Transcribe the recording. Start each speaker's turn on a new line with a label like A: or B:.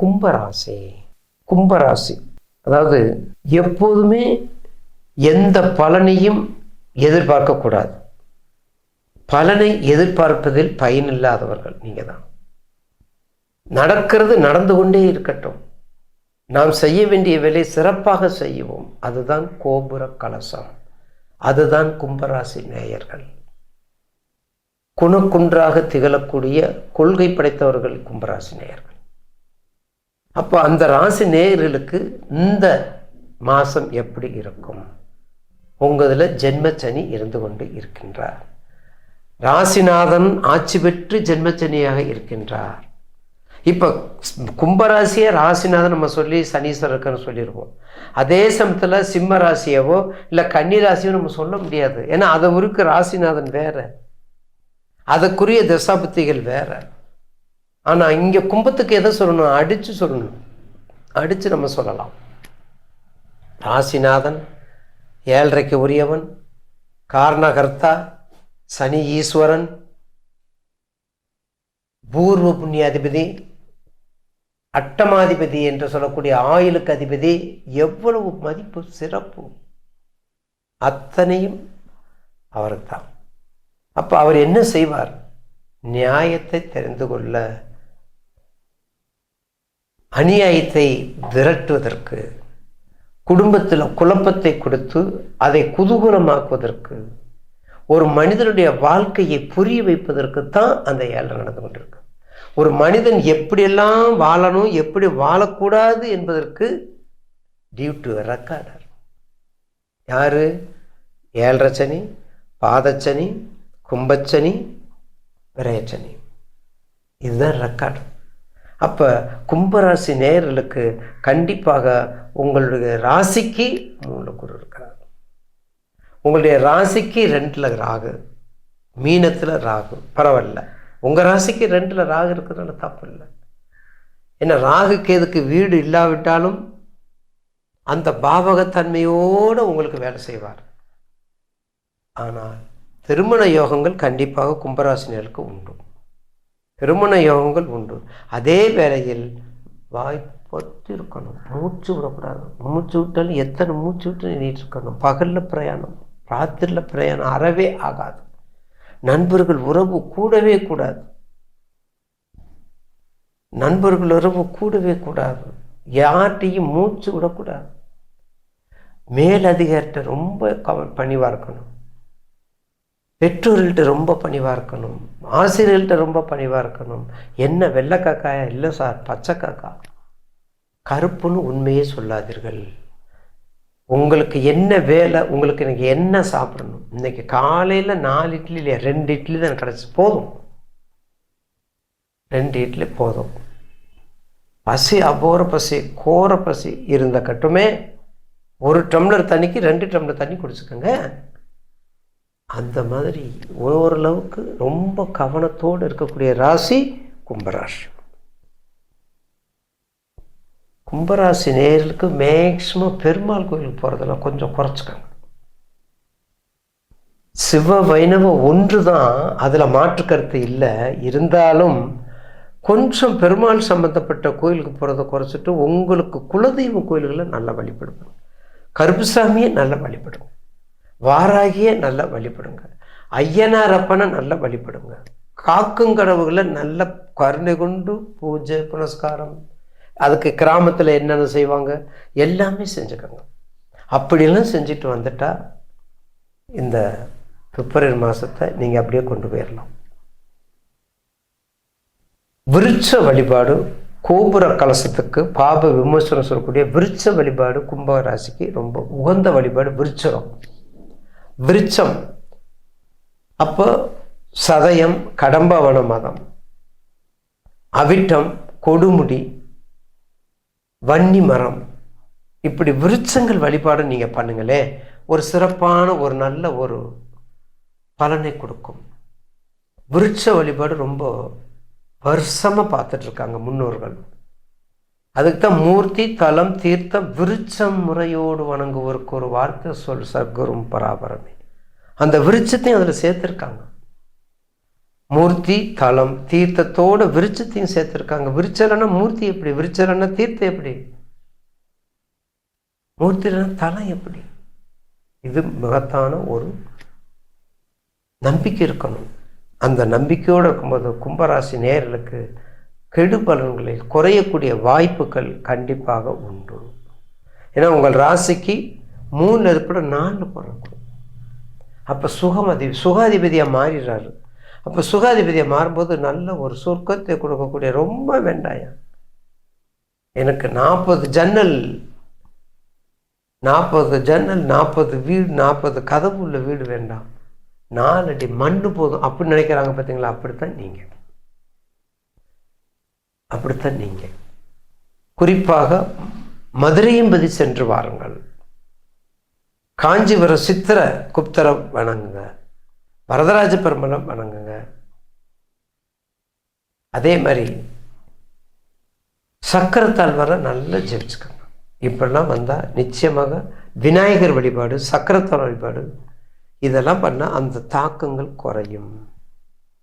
A: கும்பராசி. கும்பராசி. அதாவது எப்போதுமே எந்த பலனையும் எதிர்பார்க்கக்கூடாது. பலனை எதிர்பார்ப்பதில் பயனில்லாதவர்கள் நீங்கள் தான் நடக்கிறது நடந்து கொண்டே இருக்கட்டும். நாம் செய்ய வேண்டிய வேலை சிறப்பாக செய்வோம். அதுதான் கோபுர கலசம். அதுதான் கும்பராசி நேயர்கள். குணக்குன்றாக திகழக்கூடிய கொள்கை படைத்தவர்கள் கும்பராசி நேயர்கள். அப்போ அந்த ராசி நேயர்களுக்கு இந்த மாதம் எப்படி இருக்கும்? உங்களதில் ஜென்மச்சனி இருந்து கொண்டு இருக்கின்றார். ராசிநாதன் ஆட்சி பெற்று ஜென்மச்சனியாக இருக்கின்றார். இப்போ கும்பராசியை ராசிநாதன் நம்ம சொல்லி சனீஸ்வரருக்குன்னு சொல்லிடுவோம் அதே சமயத்தில் சிம்ம ராசியவோ இல்லை கன்னி ராசியோ நம்ம சொல்ல முடியாது. ஏன்னா அதை உருக்கு ராசிநாதன் வேற. அதுக்குரிய தசாபுத்திகள் வேறு. ஆனால் இங்கே கும்பத்துக்கு எதை சொல்லணும்? அடித்து சொல்லணும். அடித்து நம்ம சொல்லலாம். ராசிநாதன் ஏழரைக்கு உரியவன் காரணகர்த்தா சனி ஈஸ்வரன் பூர்வ புண்ணியாதிபதி அட்டமாதிபதி என்று சொல்லக்கூடிய ஆயுளுக்கு அதிபதி எவ்வளவு மதிப்பு சிறப்பு. அத்தனையும் அவருக்கு தான் அப்போ அவர் என்ன செய்வார்? நியாயத்தை தெரிந்து கொள்ள அநியாயத்தை விரட்டுவதற்கு குடும்பத்தில் குழப்பத்தை கொடுத்து அதை குதூகூலமாக்குவதற்கு ஒரு மனிதனுடைய வாழ்க்கையை புரிய வைப்பதற்கு தான் அந்த ஏழை நடந்து கொண்டிருக்கு. ஒரு மனிதன் எப்படியெல்லாம் வாழணும் எப்படி வாழக்கூடாது என்பதற்கு டியூ டு ரெக்கார்டர் யார்? ஏழரை சனி பாதச்சனி கும்பச்சனி விரயச்சனி. இதுதான் ரெக்கார்டு அப்போ கும்பராசி நேயர்களுக்கு கண்டிப்பாக உங்களுடைய ராசிக்கு மூணு குரு இருக்கிறார். உங்களுடைய ராசிக்கு ரெண்டில் ராகு மீனத்தில் ராகு. பரவாயில்ல. உங்கள் ராசிக்கு ரெண்டில் ராகு இருக்கிறதுனால தப்பு இல்லை. ஏன்னா ராகு கேதுக்கு வீடு இல்லாவிட்டாலும் அந்த பாவகத்தன்மையோடு உங்களுக்கு வேலை செய்வார். ஆனால் திருமண யோகங்கள் கண்டிப்பாக கும்பராசினியர்களுக்கு உண்டு. திருமண யோகங்கள் உண்டு. அதே வேளையில் வாய்ப்பத்திருக்கணும் மூச்சு விடக்கூடாது. மூச்சு விட்டாலும் எத்தனை மூச்சு விட்டு நின்றுட்டு இருக்கணும் பகலில் பிரயாணம் ராத்திரியில் பிரயாணம் அறவே ஆகாது. நண்பர்கள் உறவு கூடவே கூடாது. நண்பர்கள் உறவு கூடவே கூடாது. யார்கிட்டையும் மூச்சு விடக்கூடாது. மேலதிகாரிட்ட ரொம்ப கவ பணிவாக இருக்கணும் பெற்றோர்கள்ட்ட ரொம்ப பணிவாக இருக்கணும். ஆசிரியர்கள்ட்ட ரொம்ப பணிவாக இருக்கணும். என்ன வெள்ளைக்காக்காயா இல்லை சார் பச்சைக்காக்கா கருப்புன்னு உண்மையே சொல்லாதீர்கள். உங்களுக்கு என்ன வேலை உங்களுக்கு எனக்கு என்ன சாப்பிடணும்? இன்னைக்கு காலையில் நாலு இட்லி இல்லையா ரெண்டு இட்லி தான் கிடச்சி. போதும். ரெண்டு இட்லி போதும். பசி அபோர பசி கோர பசி இருந்த கட்டுமே ஒரு டம்ளர் தண்ணிக்கு ரெண்டு டம்ளர் தண்ணி குடிச்சுக்கோங்க. அந்த மாதிரி ஓரளவுக்கு ரொம்ப கவனத்தோடு இருக்கக்கூடிய ராசி கும்பராசி. கும்பராசி நேர்களுக்கு மேக்சிமம் பெருமாள் கோயிலுக்கு போகிறதெல்லாம் கொஞ்சம் குறைச்சிக்கோங்க. சிவ வைணவ ஒன்று தான் அதில் மாற்று கருத்து இல்லை. இருந்தாலும் கொஞ்சம் பெருமாள் சம்பந்தப்பட்ட கோயிலுக்கு போகிறத குறைச்சிட்டு உங்களுக்கு குலதெய்வ கோயில்களை நல்லா வழிபடுங்க. கருப்புசாமியை நல்லா வழிபடுங்க. வாராகிய நல்லா வழிபடுங்க. ஐயனார் அப்பனை நல்லா வழிபடுங்க. காக்கும் கடவுகளை நல்ல கருணை கொண்டு பூஜை புனஸ்காரம். அதுக்கு கிராமத்தில் என்னென்ன செய்வாங்க? எல்லாமே செஞ்சுக்கோங்க. அப்படிலாம் செஞ்சுட்டு வந்துட்டா இந்த பிப்ரவரி மாதத்தை நீங்கள் அப்படியே கொண்டு போயிடலாம் விருட்ச வழிபாடு கோபுர கலசத்துக்கு பாப விமர்சனம் சொல்லக்கூடிய விருட்ச வழிபாடு கும்ப ராசிக்கு ரொம்ப உகந்த வழிபாடு விருட்சம். விருட்சம் அப்போ சதயம் கடம்பவன மதம் அவிட்டம் கொடுமுடி வன்னி மரம் இப்படி விருட்சங்கள் வழிபாடு நீங்கள் பண்ணுங்களே ஒரு சிறப்பான ஒரு நல்ல ஒரு பலனை கொடுக்கும். விருட்ச வழிபாடு ரொம்ப வருஷமாக பார்த்துட்ருக்காங்க முன்னோர்கள். அதுக்கு தான் மூர்த்தி தலம் தீர்த்தம் விருட்சம் முறையோடு வணங்குவோருக்கு ஒரு வார்த்தை சொல் சர்க்குரும் பராபரமே. அந்த விருட்சத்தையும் அதில் சேர்த்துருக்காங்க. மூர்த்தி தலம் தீர்த்தத்தோட விருட்சத்தையும் சேர்த்துருக்காங்க. விருச்சலன்னா மூர்த்தி எப்படி? விருச்சலன்னா தீர்த்தம் எப்படி? மூர்த்தினா தலம் எப்படி? இது மகத்தான ஒரு நம்பிக்கை இருக்கணும். அந்த நம்பிக்கையோடு இருக்கும்போது கும்பராசி நேர்களுக்கு கெடுபலன்களில் குறையக்கூடிய வாய்ப்புகள் கண்டிப்பாக உண்டு. ஏன்னா உங்கள் ராசிக்கு மூணு இருக்கிற நாலு பிறக்கும் அப்போ சுகமதி சுகாதிபதியாக மாறிடுறாரு. அப்போ சுகாதிபதியாக மாறும்போது நல்ல ஒரு சொர்க்கத்தை கொடுக்கக்கூடிய ரொம்ப வெண்டாயம் எனக்கு நாற்பது ஜன்னல் நாற்பது ஜன்னல் நாற்பது வீடு நாற்பது கதவு உள்ள வீடு வேண்டாம். நாலடி மண்ணு போதும். அப்படின்னு நினைக்கிறாங்க பார்த்தீங்களா? அப்படித்தான் நீங்கள் அப்படித்தான் நீங்கள் குறிப்பாக மதுரையும்பதி சென்று வாருங்கள். காஞ்சிபுரம் சித்திர குப்தரம் வணங்குங்க. வரதராஜ பெருமலம் வணங்குங்க. அதே மாதிரி சக்கரத்தால் வர நல்லா ஜெபிச்சுக்கோங்க. இப்படிலாம் வந்தால் நிச்சயமாக விநாயகர் வழிபாடு சக்கரத்தால் வழிபாடு இதெல்லாம் பண்ணால் அந்த தாக்கங்கள் குறையும்.